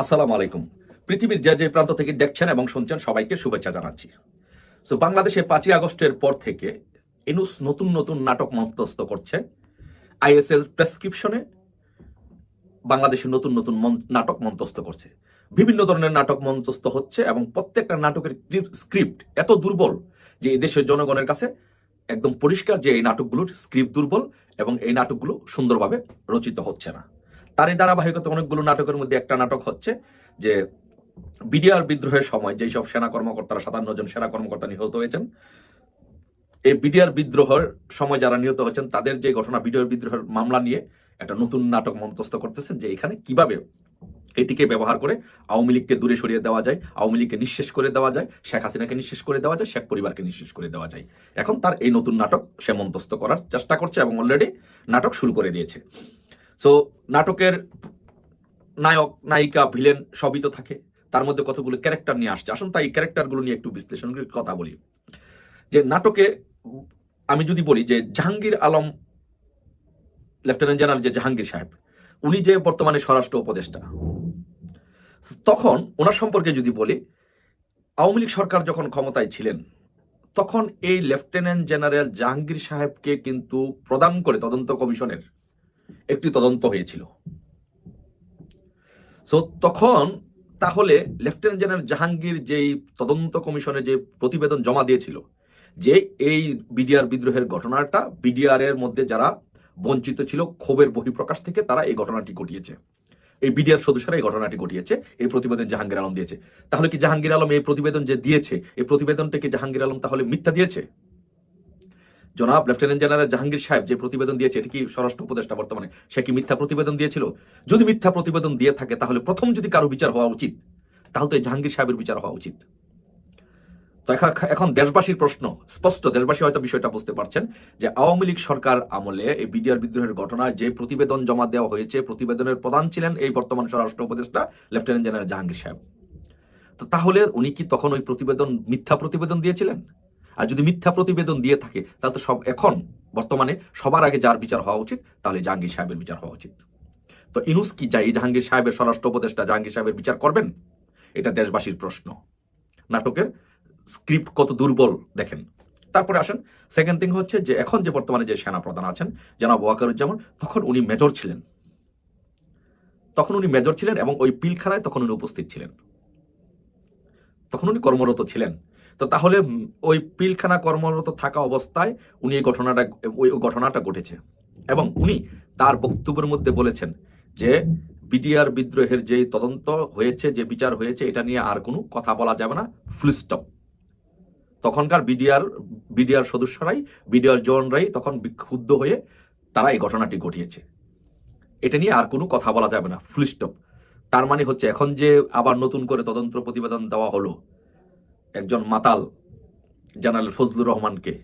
আসসালামু আলাইকুম। পৃথিবীর যে যে প্রান্ত থেকে দেখছেন এবং শুনছেন, সবাইকে শুভেচ্ছা জানাচ্ছি। সো বাংলাদেশে পাঁচই আগস্টের পর থেকে এনুস নতুন নতুন নাটক মন্তস্থ করছে। আইএসএল প্রেসক্রিপশনে বাংলাদেশে নতুন নতুন নাটক মন্তস্থ করছে। বিভিন্ন ধরনের নাটক মঞ্চস্থ হচ্ছে এবং প্রত্যেকটা নাটকের স্ক্রিপ্ট এত দুর্বল যে দেশের জনগণের কাছে একদম পরিষ্কার যে এই নাটকগুলোর স্ক্রিপ্ট দুর্বল এবং এই নাটকগুলো সুন্দরভাবে রচিত হচ্ছে না। তারই ধারাবাহিকতা অনেকগুলো নাটকের মধ্যে একটা নাটক হচ্ছে যে বিডিআর বিদ্রোহের সময় যেই সব সেনা কর্মকর্তারা সাতান্ন জন সেনা কর্মকর্তা নিহত হয়েছেন, এই বিডিআর বিদ্রোহের সময় যারা নিহত হচ্ছেন, তাদের যে ঘটনা বিডিআর বিদ্রোহের মামলা নিয়ে একটা নতুন নাটক মন্তস্থ করতেছেন যে এখানে কীভাবে এটিকে ব্যবহার করে আওয়ামী লীগকে দূরে সরিয়ে দেওয়া যায়, আওয়ামী লীগকে নিঃশেষ করে দেওয়া যায়, শেখ হাসিনাকে নিঃশেষ করে দেওয়া যায়, শেখ পরিবারকে নিঃশেষ করে দেওয়া যায়। এখন তার এই নতুন নাটক সে মন্তস্থ করার চেষ্টা করছে এবং অলরেডি নাটক শুরু করে দিয়েছে। সো নাটকের নায়ক, নায়িকা ভিলেন সবই তো থাকে। তার মধ্যে কতগুলো ক্যারেক্টার নিয়ে আসছে। আসুন তাই ক্যারেক্টারগুলো নিয়ে একটু বিশ্লেষণ করে কথা বলি। যে নাটকে আমি যদি বলি যে জাহাঙ্গীর আলম লেফটেন্যান্ট জেনারেল যে জাহাঙ্গীর সাহেব, উনি যে বর্তমানে স্বরাষ্ট্র উপদেষ্টা, তখন ওনার সম্পর্কে যদি বলি, আওয়ামী লীগ সরকার যখন ক্ষমতায় ছিলেন, তখন এই লেফটেন্যান্ট জেনারেল জাহাঙ্গীর সাহেবকে কিন্তু প্রদান করে তদন্ত কমিশনের একটি তদন্ত হয়েছিল। সো তখন তাহলে লেফটেন্যান্ট জেনারেল জাহাঙ্গীর যেই তদন্ত কমিশনে যে প্রতিবেদন জমা দিয়েছিল, যে এই বিডিআর বিদ্রোহের ঘটনাটা বিডিআর এর মধ্যে যারা বঞ্চিত ছিল, ক্ষোভের বহিঃপ্রকাশ থেকে তারা এই ঘটনাটি ঘটিয়েছে। এই বিডিআর সদস্যরা এই ঘটনাটি ঘটিয়েছে, এই প্রতিবেদন জাহাঙ্গীর আলম দিয়েছে। তাহলে কি জাহাঙ্গীর আলম এই প্রতিবেদন যে দিয়েছে, এই প্রতিবেদনটাকে জাহাঙ্গীর আলম তাহলে মিথ্যা দিয়েছে? জনাব লেফটেন্যান্ট জেনারেল জাহাঙ্গীর সাহেব যে প্রতিবেদন দিয়েছে, এটি কি স্বরাষ্ট্র উপদেষ্টা বর্তমানে? সে কি মিথ্যা প্রতিবেদন দিয়েছিল? যদি মিথ্যা প্রতিবেদন দিয়ে থাকে, তাহলে প্রথম যদি কারও বিচার হওয়া উচিত, তাহলে তো এই জাহাঙ্গীর সাহেবের বিচার হওয়া উচিত। তো এখন দেশবাসীর প্রশ্ন, স্পষ্ট, দেশবাসী হয়তো বিষয়টা বুঝতে পারছেন যে আওয়ামী লীগ সরকার আমলে এই বিডিআর বিদ্রোহের ঘটনায় যে প্রতিবেদন জমা দেওয়া হয়েছে, প্রতিবেদনের প্রধান ছিলেন এই বর্তমান স্বরাষ্ট্র উপদেষ্টা লেফটেন্যান্ট জেনারেল জাহাঙ্গীর সাহেব। তো তাহলে উনি কি তখন ওই প্রতিবেদন, মিথ্যা প্রতিবেদন দিয়েছিলেন? আর যদি মিথ্যা প্রতিবেদন দিয়ে থাকে, তাহলে তো সব এখন, বর্তমানে সবার আগে যার বিচার হওয়া উচিত, তাহলে জাহাঙ্গীর সাহেবের বিচার হওয়া উচিত। তো ইনুস কি যাই জাহাঙ্গীর সাহেবের স্বরাষ্ট্র উপদেষ্টা জাহাঙ্গীর সাহেবের বিচার করবেন? এটা দেশবাসীর প্রশ্ন। নাটকের স্ক্রিপ্ট কত দুর্বল, দেখেন। তারপরে আসেন সেকেন্ড থিং হচ্ছে যে, এখন যে বর্তমানে যে সেনা প্রধান আছেন, জনাব ওয়াকারুজ্জামান, তখন উনি মেজর ছিলেন। তখন উনি মেজর ছিলেন এবং ওই পিলখানায় তখন উনি উপস্থিত ছিলেন। তখন উনি কর্মরত ছিলেন। তো তাহলে ওই পিলখানা কর্মরত থাকা অবস্থায় উনি এই ঘটনাটা, ওই ঘটনাটা ঘটেছে। এবং উনি তার বক্তব্যের মধ্যে বলেছেন যে বিডিআর বিদ্রোহের যে তদন্ত হয়েছে, যে বিচার হয়েছে, এটা নিয়ে আর কোনো কথা বলা যাবে না। ফুল স্টপ তখনকার বিডিআর বিডিআর সদস্যরাই, বিডিআর জওয়ানরাই তখন বিক্ষুব্ধ হয়ে তারা এই ঘটনাটি ঘটিয়েছে। এটা নিয়ে আর কোনো কথা বলা যাবে না। ফুল স্টপ তার মানে হচ্ছে এখন যে আবার নতুন করে তদন্ত প্রতিবেদন দেওয়া হলো একজন মাতাল জেনারেল ফজলুর রহমানকে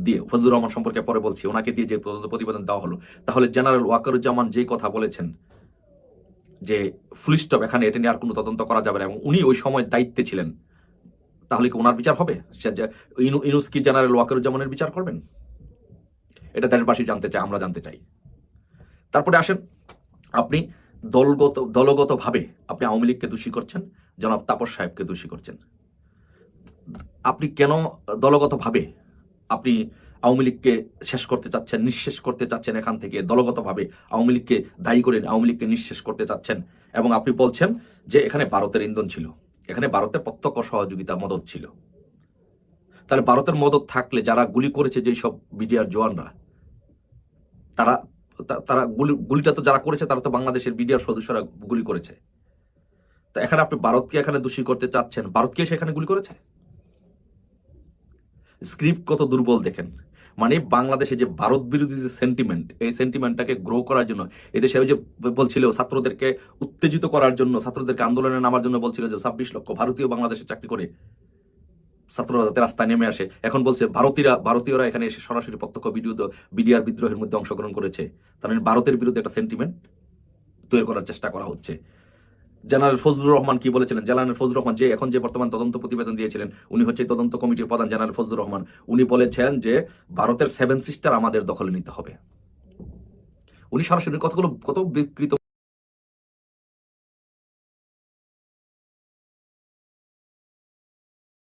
দিয়ে, ফজলুর রহমান সম্পর্কে পরে বলছি, ওনাকে দিয়ে যে তদন্ত প্রতিবেদন দেওয়া হলো, তাহলে জেনারেল ওয়াকারুজ্জামান যেই কথা বলেছেন যে ফুল স্টপ, এখানে এটা নিয়ে আর কোনো তদন্ত করা যাবে না, এবং উনি ওই সময় দায়িত্বে ছিলেন, তাহলে কি ওনার বিচার হবে? সে ইনু- ইনুস কি জেনারেল ওয়াকারুজ্জামানের বিচার করবেন? এটা দেশবাসী জানতে চায়, আমরা জানতে চাই। তারপরে আসেন, আপনি দলগত, দলগতভাবে আপনি আওয়ামী লীগকে দোষী করছেন, জনাব তাপস সাহেবকে দোষী করছেন। আপনি কেন দলগতভাবে আপনি আওয়ামী লীগকে শেষ করতে চাচ্ছেন, নিঃশেষ করতে চাচ্ছেন এখান থেকে? দলগতভাবে আওয়ামী লীগকে দায়ী করে আওয়ামী লীগকে নিঃশেষ করতে চাচ্ছেন? এবং আপনি বলছেন যে এখানে ভারতের ইন্ধন ছিল। এখানে ভারতের প্রত্যক্ষ সহযোগিতা, মদত ছিল। তাহলে ভারতের মদত থাকলে যারা গুলি করেছে যেই সব বিডিআর জওয়ানরা, তারা তারা গুলি, গুলিটা তো যারা করেছে তারা তো বাংলাদেশের বিডিআর সদস্যরা গুলি করেছে। তা এখানে আপনি ভারতকে এখানে দোষী করতে চাচ্ছেন? ভারতকে সেখানে গুলি করেছে? স্ক্রিপ্ট কত দুর্বল দেখেন। মানে বাংলাদেশে যে ভারত বিরোধী যে সেন্টিমেন্ট এই সেন্টিমেন্টটাকে গ্রো করার জন্য এদেশে ওই যে বলছিল, ছাত্রদেরকে উত্তেজিত করার জন্য, ছাত্রদেরকে আন্দোলনে নামার জন্য বলছিল যে ছাব্বিশ লক্ষ ভারতীয় বাংলাদেশে চাকরি করে। ছাত্ররা যাতে রাস্তায় নেমে আসে। এখন বলছে ভারতীয়রা ভারতীয়রা এখানে এসে সরাসরি প্রত্যক্ষ বিদ্রোহ বিডিআর বিদ্রোহের মধ্যে অংশগ্রহণ করেছে। তার মানে ভারতের বিরুদ্ধে একটা সেন্টিমেন্ট তৈরি করার চেষ্টা করা হচ্ছে। জেনারেল ফজলুর রহমান কি বলেছিলেন? জেনারেল ফজলুর রহমান যে এখন যে বর্তমান তদন্ত প্রতিবেদন দিয়েছিলেন, উনি হচ্ছে তদন্ত কমিটির প্রধান জেনারেল ফজলুর রহমান। উনি বলেছেন যে ভারতের সেভেন সিস্টার আমাদের দখলে নিতে হবে। উনি সরাসরি কতগুলো, কত বিকৃত